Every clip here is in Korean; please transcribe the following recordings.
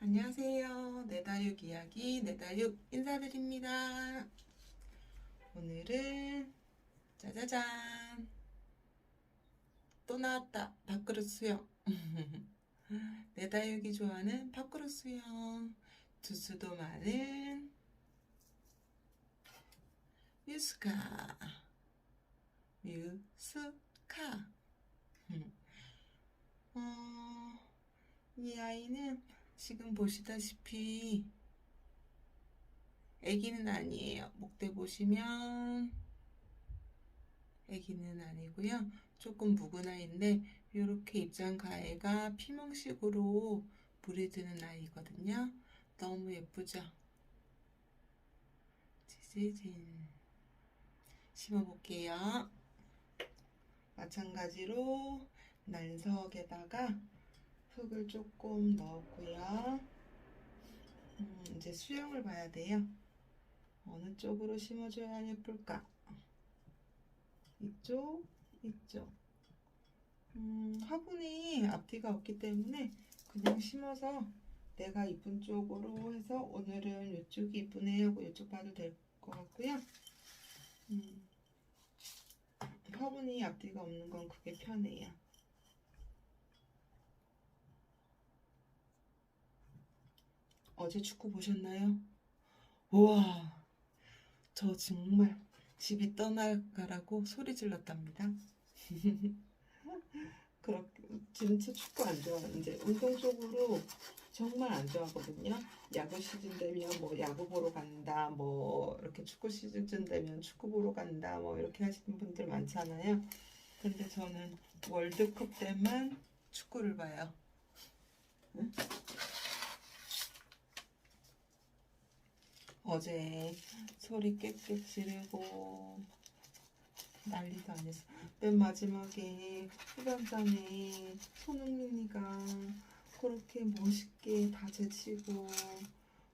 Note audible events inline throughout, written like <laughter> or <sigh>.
안녕하세요. 내다육 이야기 내다육 인사드립니다. 오늘은 짜자잔. 또 나왔다. 밥그릇 수영. <laughs> 내다육이 좋아하는 밥그릇 수영. 두수도 많은 뮤스카. 뮤스카. <laughs> 어, 이 아이는 지금 보시다시피 아기는 아니에요. 목대 보시면 아기는 아니고요. 조금 묵은 아이인데 이렇게 입장 가해가 피멍식으로 물이 드는 아이거든요. 너무 예쁘죠? 지지진 심어볼게요. 마찬가지로 난석에다가 흙을 조금 넣었고요. 음, 이제 수영을 봐야 돼요. 어느 쪽으로 심어줘야 예쁠까? 이쪽, 이쪽. 음, 화분이 앞뒤가 없기 때문에 그냥 심어서 내가 이쁜 쪽으로 해서 오늘은 이쪽이 이쁘네 하고 이쪽 봐도 될 것 같고요. 음, 화분이 앞뒤가 없는 건 그게 편해요. 어제 축구 보셨나요? 우와, 저 정말 집이 떠나가라고 소리 질렀답니다. <laughs> 그렇게 진짜 축구 안 좋아. 이제 운동 쪽으로 정말 안 좋아하거든요. 야구 시즌 되면 뭐 야구 보러 간다, 뭐 이렇게 축구 시즌 되면 축구 보러 간다, 뭐 이렇게 하시는 분들 많잖아요. 근데 저는 월드컵 때만 축구를 봐요. 응? 어제 소리 꽥꽥 지르고 난리도 아니었어. 맨 마지막에 후반전에 손흥민이가 그렇게 멋있게 다 제치고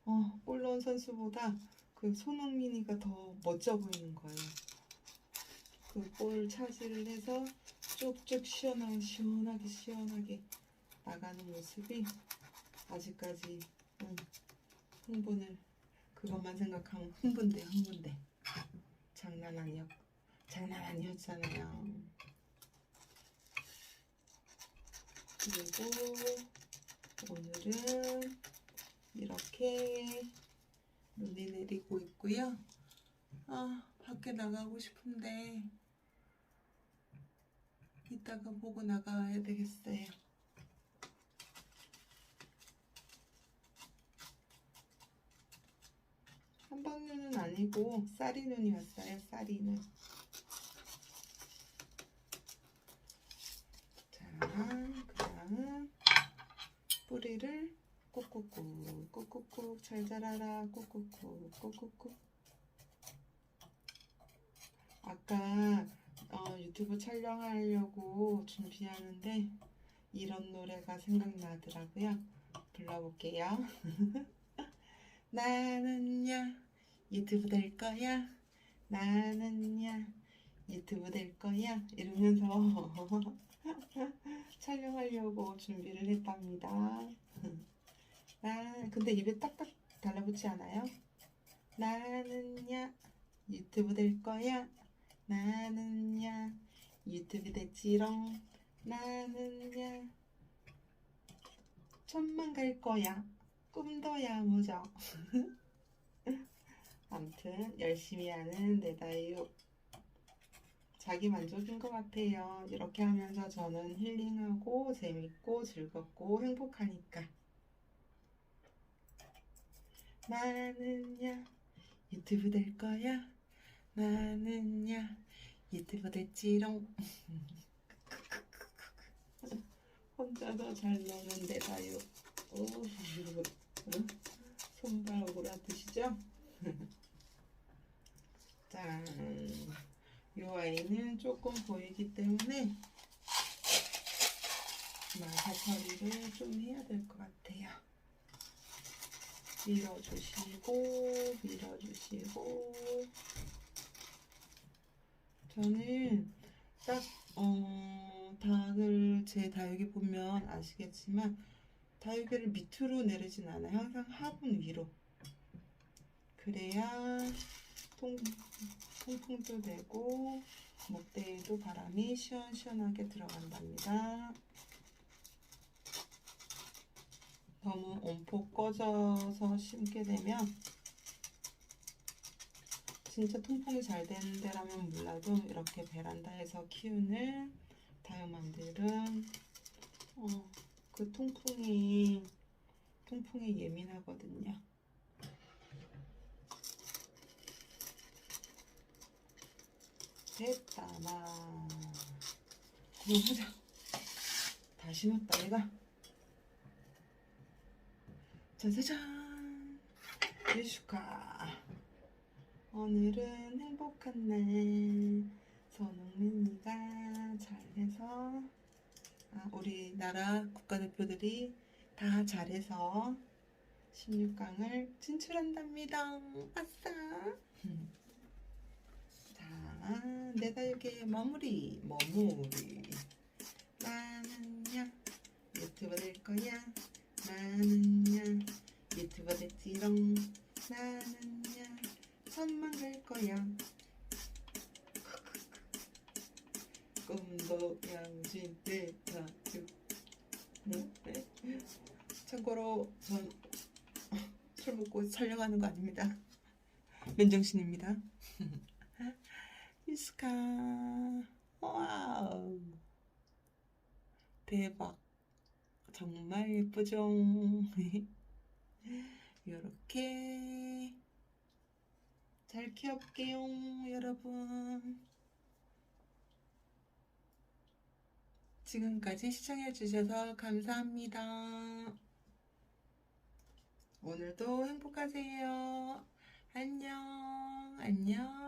어, 골 넣은 선수보다 그 손흥민이가 더 멋져 보이는 거예요. 그 골 차지를 해서 쭉쭉 시원하게 시원하게 시원하게 나가는 모습이 아직까지 응, 흥분을 그것만 생각하면 흥분돼 흥분돼. 장난 아니었 장난 아니었잖아요. 그리고 오늘은 이렇게 눈이 내리고 있고요. 아 밖에 나가고 싶은데 이따가 보고 나가야 되겠어요 한방 눈은 아니고 쌀이 눈이었어요. 쌀이 눈. 자, 그다음 뿌리를 꾹꾹꾹 꾹꾹꾹 잘 자라라 꾹꾹꾹 꾹꾹꾹. 아까 어, 유튜브 촬영하려고 준비하는데 이런 노래가 생각나더라고요. 불러볼게요. <laughs> 나는야 유튜브 될 거야? 나는야 유튜브 될 거야? 이러면서 <laughs> 촬영하려고 준비를 했답니다. 나 근데 입에 딱딱 달라붙지 않아요? 나는야 유튜브 될 거야? 나는야 유튜브 됐지롱? 나는야 천만 갈 거야? 꿈도 야무져. <laughs> 아무튼 열심히 하는 내다육 자기 만족인 것 같아요. 이렇게 하면서 저는 힐링하고 재밌고 즐겁고 행복하니까. 나는야 유튜브 될 거야. 나는야 유튜브 됐지롱. <laughs> 혼자서 잘 노는 내다육. 오? 손발으로 아프시죠? <laughs> 짠. 이 아이는 조금 보이기 때문에 마사 처리를 좀 해야 될 것 같아요. 밀어주시고, 밀어주시고. 저는 딱, 어, 다들 제 다육이 보면 아시겠지만, 다육이를 밑으로 내리진 않아. 항상 화분 위로. 그래야 통, 통풍도 되고 목대에도 바람이 시원시원하게 들어간답니다. 너무 온폭 꺼져서 심게 되면 진짜 통풍이 잘 되는 데라면 몰라도 이렇게 베란다에서 키우는 다육맘들은 어, 그 통풍이 통풍에 예민하거든요. 됐다 나 그만하자. 다 심었다 내가. 짜자잔. 예슈카 오늘은 행복한 날. 손흥민이가 잘해서. 아, 우리나라 국가대표들이 다 잘해서 16강을 진출한답니다. 아싸! 자, 내 다육의 마무리, 마무리. 나는야, 유튜버 될 거야. 나는야, 유튜버 됐지롱. 나는야, 천만 갈 거야. <laughs> 꿈도 양심 내 다육. 네? 참고로 전 <laughs> 술 먹고 촬영하는 거 아닙니다. <laughs> 맨정신입니다. 이스카 와우 대박 정말 예쁘죠? <laughs> 이렇게 잘 키울게요 여러분 지금까지 시청해주셔서 감사합니다. 오늘도 행복하세요. 안녕, 안녕.